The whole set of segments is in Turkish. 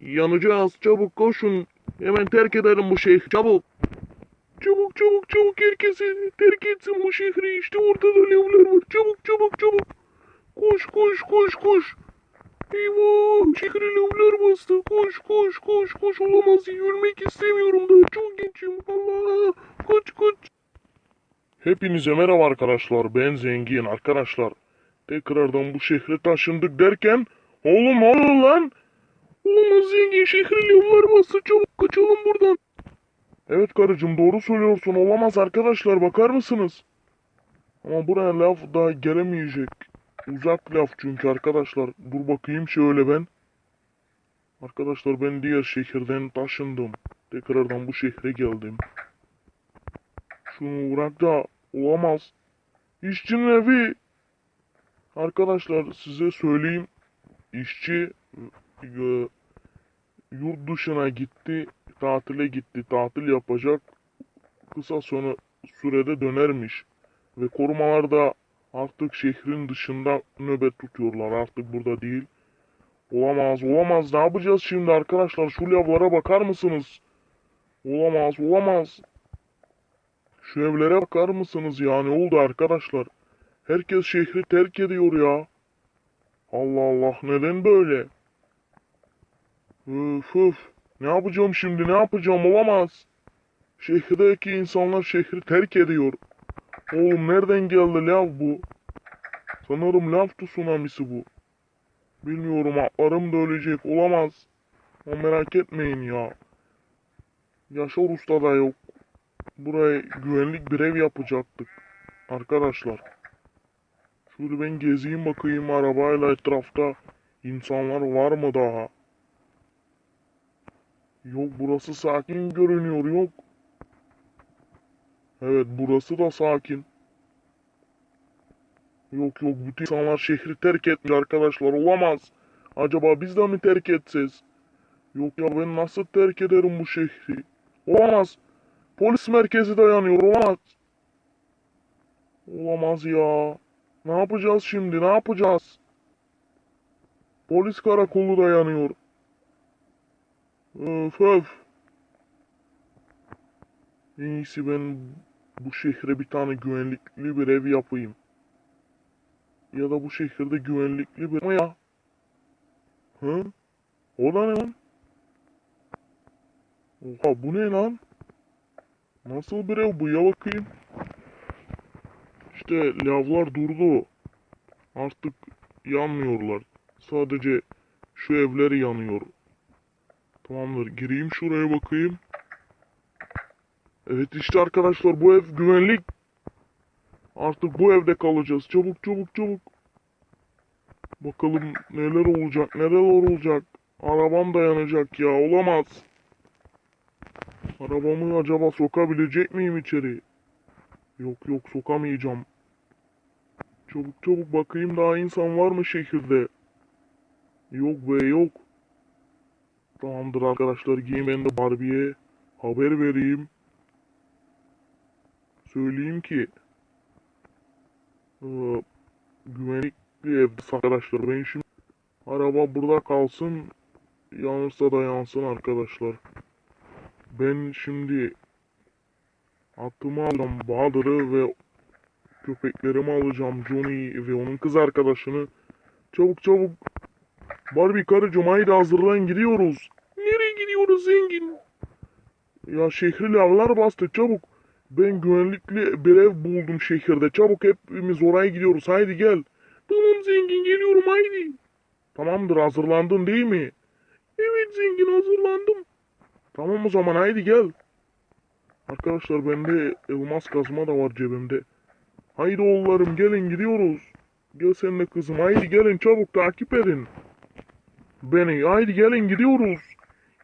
Yanacağız. Çabuk koşun. Hemen terk edelim bu şehri. Çabuk. Çabuk çabuk çabuk herkesi terk etsin bu şehri. İşte ortada lavlar var. Çabuk çabuk çabuk. Koş koş koş koş. Eyvah şehri lavlar bastı. Koş koş koş koş olamaz. Ölmek istemiyorum da. Çok geçim. Allah. Kaç kaç. Hepinize merhaba arkadaşlar. Ben Zengin arkadaşlar. Tekrardan bu şehre taşındık derken Oğlum oluyor lan? Olamaz zengin şehri lavlar bastı. Çabuk kaçalım buradan. Evet karıcığım doğru söylüyorsun. Olamaz arkadaşlar bakar mısınız? Ama buraya laf daha gelemeyecek. Uzak laf çünkü arkadaşlar. Dur bakayım şöyle ben. Arkadaşlar ben diğer şehirden taşındım. Tekrardan bu şehre geldim. Şunu bırak da olamaz. İşçinin evi. Arkadaşlar size söyleyeyim. İşçi e, yurt dışına gitti. Tatile gitti. Tatil yapacak. Kısa sonra sürede dönermiş. Ve korumalar da artık şehrin dışında nöbet tutuyorlar. Artık burada değil. Olamaz, olamaz. Ne yapacağız şimdi arkadaşlar? Şu lavlara bakar mısınız? Olamaz, olamaz. Şu evlere bakar mısınız ya? Ne oldu arkadaşlar? Herkes şehri terk ediyor ya. Allah Allah neden böyle? Öf öf. Ne yapacağım şimdi ne yapacağım olamaz. Şehirdeki insanlar şehri terk ediyor. Oğlum nereden geldi lav bu? Sanırım lav tsunamisi bu. Bilmiyorum atlarım da ölecek olamaz. Ama merak etmeyin ya. Yaşar Usta da yok. Buraya güvenlik bir ev yapacaktık. Arkadaşlar. Şöyle ben gezeyim bakayım arabayla etrafta insanlar var mı daha? Yok burası sakin görünüyor yok. Evet burası da sakin. Yok yok bütün insanlar şehri terk etmiş arkadaşlar olamaz. Acaba biz de mi terk etseniz? Yok ya ben nasıl terk ederim bu şehri? Olamaz. Polis merkezi dayanıyor olamaz. Olamaz ya. Ne yapacağız şimdi? Ne yapacağız? Polis karakolu dayanıyor. Öf öf. En iyisi ben bu şehre bir tane güvenlikli bir ev yapayım. Ya da bu şehirde güvenlikli bir... Ama ya. Hı? O da ne lan? Oha bu ne lan? Nasıl bir ev bu ya bakayım. İşte lavlar durdu. Artık yanmıyorlar. Sadece şu evler yanıyor. Tamamdır. Gireyim şuraya bakayım. Evet işte arkadaşlar bu ev güvenlik. Artık bu evde kalacağız. Çabuk çabuk çabuk. Bakalım neler olacak neler olacak. Arabam dayanacak ya olamaz. Arabamı acaba sokabilecek miyim içeri? Yok yok sokamayacağım. Çabuk çabuk bakayım daha insan var mı şehirde? Yok be yok. Tamamdır arkadaşlar giyeyim ben de Barbie'ye haber vereyim. Söyleyeyim ki eee, güvenlikli evde arkadaşlar ben şimdi araba burada kalsın yanırsa da yansın arkadaşlar. Ben şimdi atımı alacağım Bahadır'ı ve köpeklerimi alacağım Johnny ve onun kız arkadaşını. Çabuk çabuk. Barbie karıcığım haydi hazırlan gidiyoruz. Nereye gidiyoruz zengin? Ya şehri lavlar bastı çabuk. Ben güvenlikli bir ev buldum şehirde. Çabuk hepimiz oraya gidiyoruz. Haydi gel. Tamam zengin geliyorum haydi. Tamamdır hazırlandın değil mi? Evet zengin hazırlandım. Tamam o zaman haydi gel. Arkadaşlar bende elmas kazma da var cebimde. Haydi oğullarım gelin gidiyoruz. Gel sen de kızım haydi gelin çabuk takip edin. Beni haydi gelin gidiyoruz.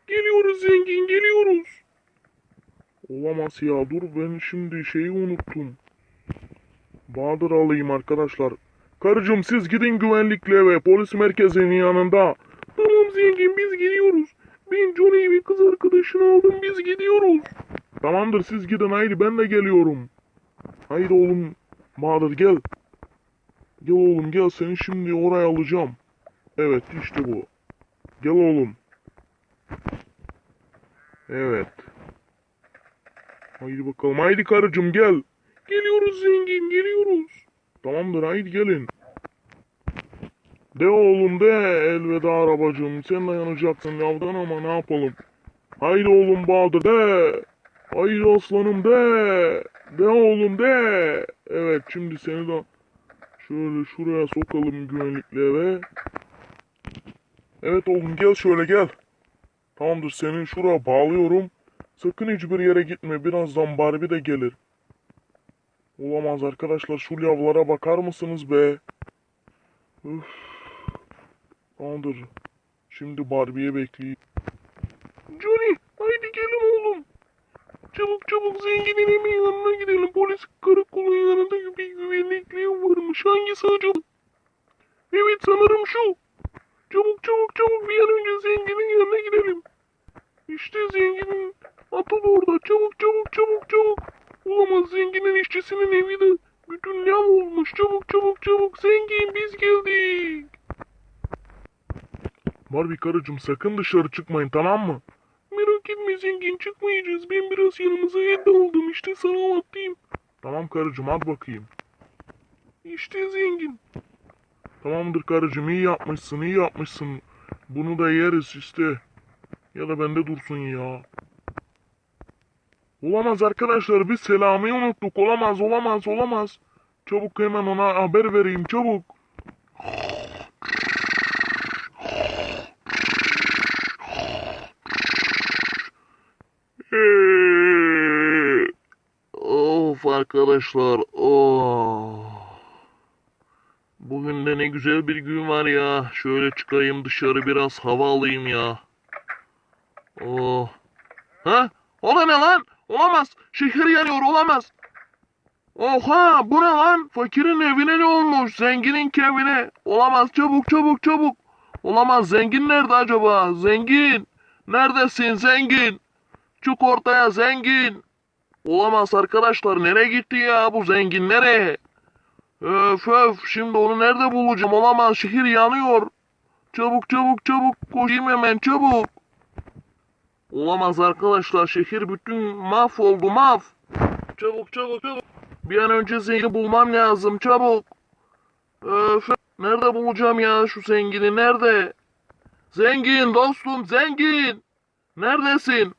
Geliyoruz zengin geliyoruz. Olamaz ya dur ben şimdi şeyi unuttum. Bahadır alayım arkadaşlar. Karıcığım siz gidin güvenlikle eve polis merkezinin yanında. Tamam zengin biz gidiyoruz. Ben Johnny ve kız arkadaşını aldım biz gidiyoruz. Tamamdır siz gidin haydi ben de geliyorum. Haydi oğlum Bahadır gel. Gel oğlum gel seni şimdi oraya alacağım. Evet işte bu. Gel oğlum. Evet. Haydi bakalım. Haydi karıcığım gel. Geliyoruz zengin geliyoruz. Tamamdır haydi gelin. De oğlum de elveda arabacığım. Sen dayanacaksın lavdan ama ne yapalım. Haydi oğlum Bahadır de. Haydi aslanım de. De oğlum de. Evet şimdi seni de şöyle şuraya sokalım güvenlikli eve. Evet oğlum gel şöyle gel. Tamamdır seni şuraya bağlıyorum. Sakın hiçbir yere gitme. Birazdan Barbie de gelir. Olamaz arkadaşlar şu lavlara bakar mısınız be? Üf. Tamamdır. Şimdi Barbie'ye bekleyeyim. Johnny haydi gelin oğlum. Çabuk çabuk zenginin evinin yanına gidelim. Polis karakolun yanında bir güvenlikli ev varmış. Hangisi acaba? Evet sanırım şu. Çabuk çabuk çabuk bir an önce zenginin yanına gidelim. İşte zenginin atı da orada. Çabuk çabuk çabuk çabuk. Olamaz zenginin işçisinin evi de bütün lav olmuş. Çabuk çabuk çabuk zengin biz geldik. Barbie karıcığım sakın dışarı çıkmayın tamam mı? Merak etme zengin çıkmayacağız. Ben biraz yanımıza et aldım işte sana atayım. Tamam karıcığım hadi bakayım. İşte zengin. Tamamdır karıcığım iyi yapmışsın iyi yapmışsın. Bunu da yeriz işte. Ya da bende dursun ya. Olamaz arkadaşlar biz Selami'yi unuttuk. Olamaz olamaz olamaz. Çabuk hemen ona haber vereyim çabuk. Of arkadaşlar of. Güzel bir gün var ya. Şöyle çıkayım dışarı biraz hava alayım ya. Oh. Ha? O da ne lan? Olamaz. Şehir yanıyor olamaz. Oha bu ne lan? Fakirin evine ne olmuş? Zenginin evine. Olamaz çabuk çabuk çabuk. Olamaz zengin nerede acaba? Zengin. Neredesin zengin? Çık ortaya zengin. Olamaz arkadaşlar nereye gitti ya bu zengin nereye? Öf öf şimdi onu nerede bulacağım olamaz şehir yanıyor. Çabuk çabuk çabuk koşayım hemen çabuk. Olamaz arkadaşlar şehir bütün mahvoldu mahv. Çabuk çabuk çabuk. Bir an önce zengini bulmam lazım çabuk. Öf. nerede bulacağım ya şu zengini nerede? Zengin dostum zengin. Neredesin?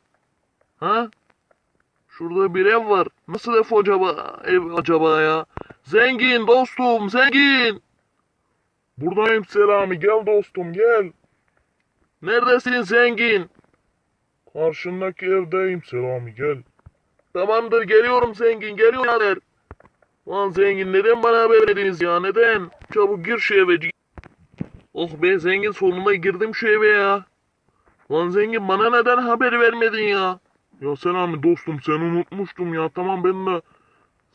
Ha? Şurada bir ev var. Nasıl ev acaba? Ev acaba ya? Zengin dostum, zengin. Buradayım Selami. Gel dostum, gel. Neredesin zengin? Karşındaki evdeyim Selami, gel. Tamamdır, geliyorum zengin, geliyorum birader. Lan zengin neden bana haber verdiniz ya, neden? Çabuk gir şu eve. Oh be zengin sonunda girdim şu eve ya. Lan zengin bana neden haber vermedin ya? Ya Selami dostum seni unutmuştum ya. Tamam ben de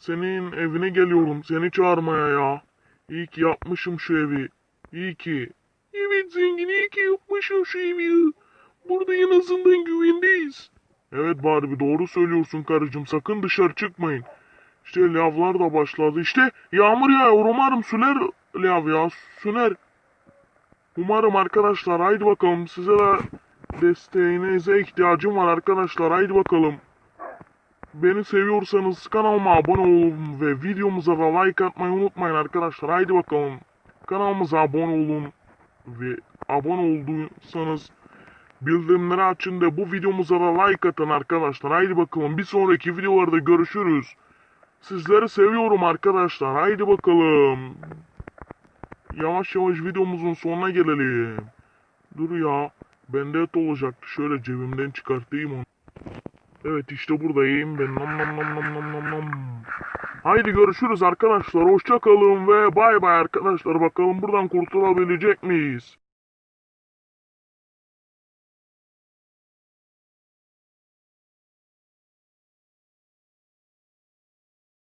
senin evine geliyorum. Seni çağırmaya ya. İyi ki yapmışım şu evi. İyi ki. Evet zengin iyi ki yapmışım şu evi ya. Burada en azından güvendeyiz. Evet Barbie doğru söylüyorsun karıcığım. Sakın dışarı çıkmayın. İşte lavlar da başladı. İşte yağmur yağıyor. Umarım süner lav ya. Süner. Umarım arkadaşlar. Haydi bakalım size de desteğinize ihtiyacım var arkadaşlar. Haydi bakalım. Beni seviyorsanız kanalıma abone olun ve videomuza da like atmayı unutmayın arkadaşlar. Haydi bakalım. Kanalımıza abone olun ve abone olduysanız bildirimleri açın da bu videomuza da like atın arkadaşlar. Haydi bakalım bir sonraki videolarda görüşürüz. Sizleri seviyorum arkadaşlar. Haydi bakalım. Yavaş yavaş videomuzun sonuna gelelim. Dur ya. Bende et olacaktı. Şöyle cebimden çıkartayım onu. Evet işte buradayım ben. Nam nam nam nam nam nam nam. Haydi görüşürüz arkadaşlar. Hoşça kalın ve bay bay arkadaşlar. Bakalım buradan kurtulabilecek miyiz?